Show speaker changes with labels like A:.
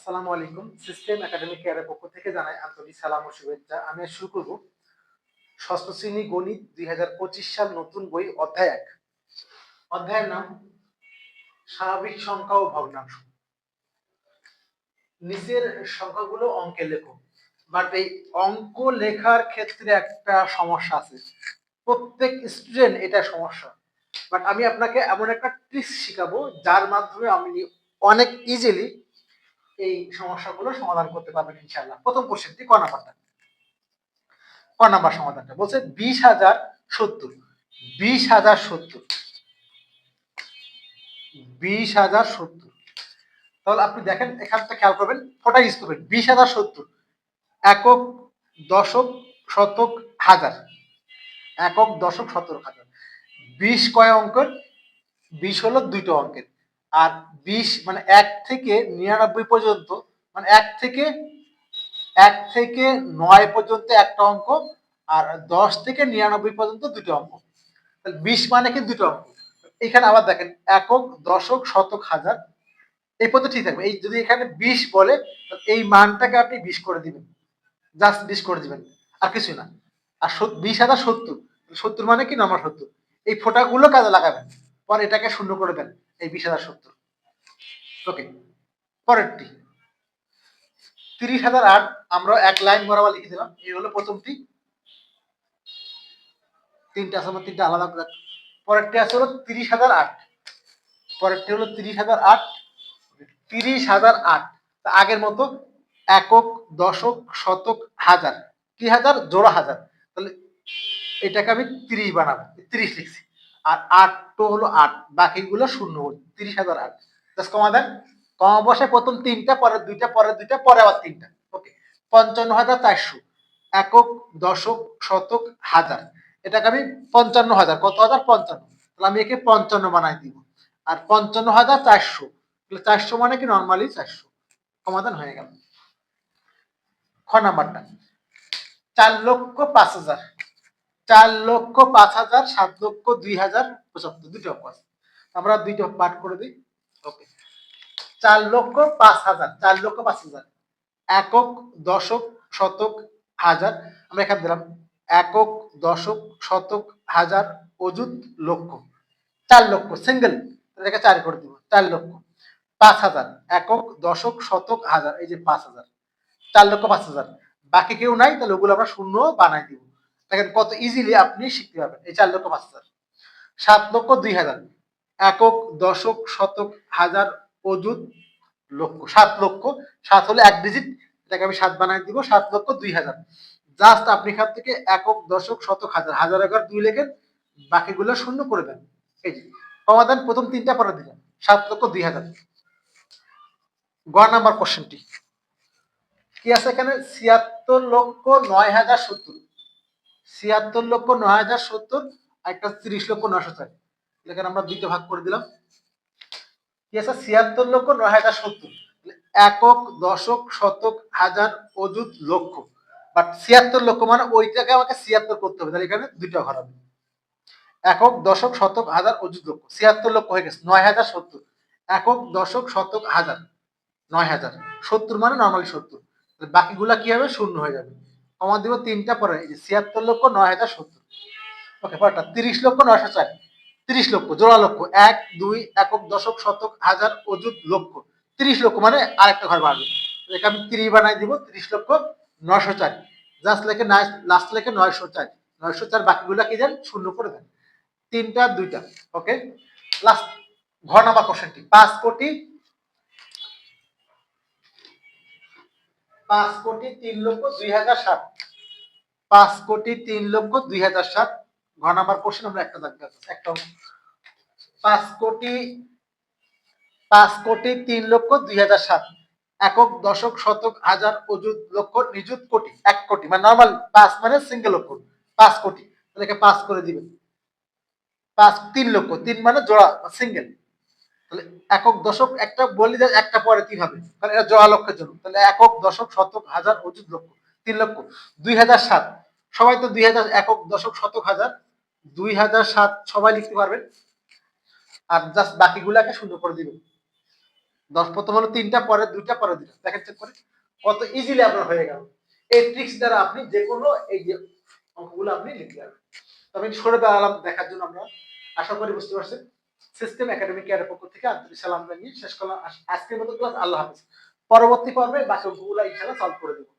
A: আসসালামু আলাইকুম। System academic কেয়ারের পক্ষ থেকে জানাই আন্তরিক সালাম ও শুভেচ্ছা। আমি শুরু করব ষষ্ঠ শ্রেণি গণিত দুই সাল নতুন বই অধ্যায় এক। অধ্যায়ের নাম স্বাভাবিক সংখ্যা ও ভগ্নাংশ। নিচের সংখ্যাগুলো অঙ্কে লেখো। বাট এই অঙ্ক লেখার ক্ষেত্রে একটা সমস্যা আছে। প্রত্যেক স্টুডেন্ট এটা সমস্যা। বাট আমি আপনাকে এমন একটা ট্রিক্স শিখাবো, যার মাধ্যমে আপনি অনেক ইজিলি এই সমস্যাগুলো সমাধান করতে পারবেন ইনশাল্লাহ প্রথম কোশ্চেনটি ক নাম্বারটা ক নাম্বার সমাধানটা বলছে বিশ হাজার সত্তর। বিশ হাজার সত্তর। বিশ হাজার সত্তর। তাহলে আপনি দেখেন, এখানটা খেয়াল করবেন ফোটা ইউজ করবেন। বিশ হাজার সত্তর। একক, দশক, শতক, হাজার। একক, দশক, শতক, হাজার। বিশ কয় অঙ্কের? বিশ হলো দুইটো অঙ্কের। আর বিশ মানে এক থেকে নিরানব্বই পর্যন্ত মানে এক থেকে এক থেকে নয় পর্যন্ত একটা অঙ্ক, আর দশ থেকে নিরানব্বই পর্যন্ত দুটো অঙ্ক। তাহলে বিশ মানে কি দুটো অঙ্ক? এখানে আবার দেখেন, একক, দশক, শতক, হাজার। এই পর্যন্ত ঠিক থাকবে। এই যদি এখানে বিশ বলে এই মানটাকে আপনি বিশ করে দিবেন। জাস্ট বিশ করে দিবেন, আর কিছুই না। আর বিশ হাজার সত্তর সত্তর মানে কি? নম্বর সত্তর। এই ফোটাগুলো কাজে লাগাবেন, পরে এটাকে শূন্য করে দেন এই বিশ হাজার সত্তর। ওকে পরেরটি। তিরিশ হাজার আট আমরা এক লাইন বরাবর লিখে দিলাম। এই হলো প্রথমটি। তিনটা আছে তিনটা আলাদা করে পরেরটি আছে হলো তিরিশ হাজার আট। পরেরটি হলো তিরিশ হাজার আট। তিরিশ হাজার আট। আগের মতো একক, দশক, শতক, হাজার। কি হাজার? জোড়া হাজার। তাহলে এটাকে আমি তিরিশ বানাবো। তিরিশ লিখছি। আর আট তো হলো আট, বাকিগুলো শূন্য তিরিশ হাজার আট। জাস্ট কমা দেন। কমা বসে প্রথম তিনটা, পরের দুইটা পরের দুইটা পরে আবার তিনটা। ওকে পঞ্চান্ন হাজার চারশো। একক, দশক, শতক, হাজার। এটাকে আমি পঞ্চান্ন হাজার। কত হাজার? পঞ্চান্ন। তাহলে আমি একে পঞ্চান্ন বানাই দিব। আর পঞ্চান্ন হাজার চারশো। চারশো মানে কি? নর্মালি চারশো। সমাধান হয়ে গেল। খ নাম্বারটা। চার লক্ষ পাঁচ হাজার। চার লক্ষ পাঁচ হাজার সাত লক্ষ দুই হাজার পঁচাত্তর। দুইটা অঙ্ক আছে। আমরা দুইটা পাঠ করে দিই। ওকে চার লক্ষ পাঁচ হাজার চার লক্ষ পাঁচ হাজার। একক দশক শতক হাজার। আমরা এখানে দিলাম একক দশক শতক হাজার অযুত লক্ষ। চার লক্ষ সিঙ্গেল এটাকে চার করে দিব। চার লক্ষ। পাঁচ হাজার একক দশক শতক হাজার। এই যে পাঁচ হাজার। চার লক্ষ পাঁচ হাজার। বাকি কেউ নাই তাহলে ওগুলো আমরা শূন্য বানাই দিব। দেখেন কত ইজিলি আপনি শিখতে পারবেন। এই চার লক্ষ পাঁচ হাজার। সাত লক্ষ দুই হাজার। একক, দশক, শতক, হাজার, অযুত লক্ষ। সাত লক্ষ। সাত হলে এক ডিজিট এটাকে আমি সাত বানাই দিব, সাত লক্ষ দুই হাজার। জাস্ট আপনি এখান থেকে একক, দশক, শতক, হাজার। হাজার একর দুই লেখেন, বাকিগুলো শূন্য করে দেন। এই যে, সমাধান প্রথম তিনটা পরে দিলেন সাত লক্ষ দুই হাজার। গ নাম্বার কোশ্চেনটি কি আছে এখানে? ছিয়াত্তর লক্ষ নয় হাজার সত্তর। ছিয়াত্তর লক্ষ নয় হাজার সত্তর একটা তিরিশ লক্ষ নয়শো চার এখানে আমরা দুইটা ভাগ করে দিলাম। কি আছে? ছিয়াত্তর লক্ষ নয় হাজার সত্তর। একক, দশক, শতক, হাজার, অযুত, লক্ষ। বাট ছিয়াত্তর লক্ষ মানে ওইটাকে আমাকে ছিয়াত্তর করতে হবে। তাহলে এখানে দুইটা ঘর হবে। একক, দশক, শতক, হাজার, অযুত, লক্ষ। ছিয়াত্তর লক্ষ হয়ে গেছে, নয় হাজার সত্তর। একক, দশক, শতক, হাজার, নয় হাজার। সত্তর মানে নর্মালি সত্তর। বাকিগুলা কি হবে? শূন্য হয়ে যাবে। কমা দিব তিনটা পরে এই যে ছিয়াত্তর লক্ষ, নয় হাজার সত্তর। ওকে পরটা তিরিশ লক্ষ, নয়শো চার তিরিশ লক্ষ, জোড়া লক্ষ, এক, দুই, একক, দশক, শতক, হাজার, অযুত লক্ষ। তিরিশ লক্ষ মানে আরেকটা ঘর বাড়বে। এখানে আমি তিরিশ বানাই দিব, তিরিশ লক্ষ, নয়শো চার জাস্ট লেখে লাস্ট লেখে নয়শো চার নয়শো চার বাকিগুলা কি দেন? শূন্য করে দেন। তিনটা, দুইটা। ওকে লাস্ট ঘর নাম্বার কোশ্চেনটি পাঁচ কোটি পাঁচ কোটি তিন লক্ষ দুই হাজার সাত। পাঁচ কোটি তিন লক্ষ দুই হাজার সাত। ঘর নাম্বার কোশ্চেন আমরা একটা দেখতে একটা পাঁচ কোটি পাঁচ কোটি তিন লক্ষ দুই হাজার সাত। একক, দশক, শতক, হাজার, অযুত, লক্ষ, নিযুত কোটি। এক কোটি। মানে নর্মাল পাঁচ মানে সিঙ্গেল লক্ষ। পাঁচ কোটি। তাহলে পাঁচ করে দিবেন। পাঁচ, তিন লক্ষ। তিন মানে জোড়া সিঙ্গেল তাহলে একক দশক একটা বলি একটা পরে তিন হবে। তাহলে এটা জোড়া লক্ষের জন্য। তাহলে একক দশক শতক হাজার অযুত লক্ষ তিন লক্ষ। দুই হাজার সাত। সবাই তো দুই হাজার, একক দশক শতক হাজার। দুই হাজার সাত সবাই লিখতে পারবেন। আর জাস্ট বাকিগুলাকে শূন্য করে দিবেন। দশ, প্রথম হলো তিনটা, পরে দুইটা পরে দুইটা। দেখেন চেক করে। কত ইজিলি আপনার হয়ে গেল। এই ট্রিক্স দ্বারা আপনি যে কোনো এই যে অঙ্কগুলো আপনি লিখতে পারবেন। তবে সরে দাঁড়ালাম দেখার জন্য আমরা। আশা করি বুঝতে পারছেন। সিস্টেম একাডেমিক কেয়ারের পক্ষ থেকে আন্তরিক সালাম জানিয়ে শেষ করলাম। আজকের মতো ক্লাস আল্লাহ হাফিজ। পরবর্তী পর্বে বাকি গুলা ইনশাল্লাহ সলভ করে দেবো।